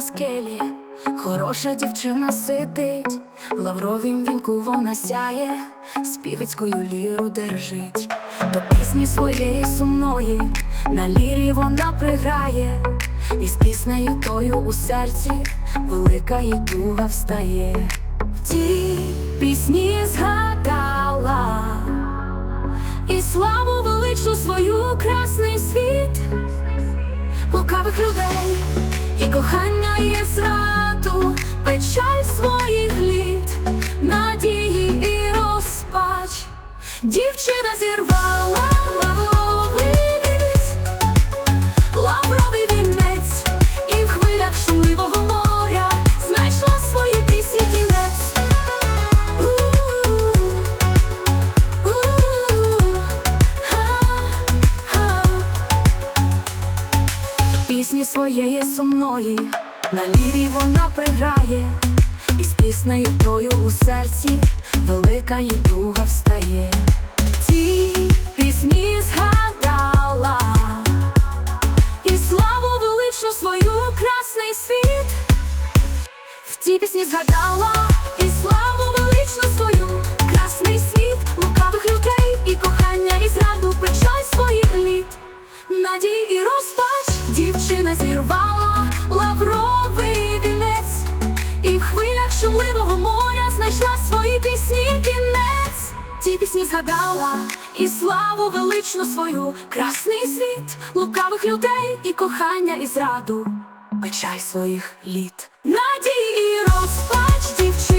скелі, хороша дівчина сидить, в лавровім вінку вона сяє, співецькою ліру держить, до пісні своєї сумної, на лірі вона приграє, і з піснею тою у серці велика їй туга встає. В тій пісні згадала і славу величну свою красний світ. Лукавих людей і кохання є зрату, печаль своїх літ, надії і розпач. Дівчина зірвала своєї сумної, на лірі вона приграє, і з піснею тою у серці велика їй дуга встає. Ті пісні згадала, і славу величну свою красний світ. В ті пісні згадала, Ті пісні згадала і славу величну свою, красний світ, лукавих людей і кохання, і зраду, печаль своїх літ. надії і розпач дівчина.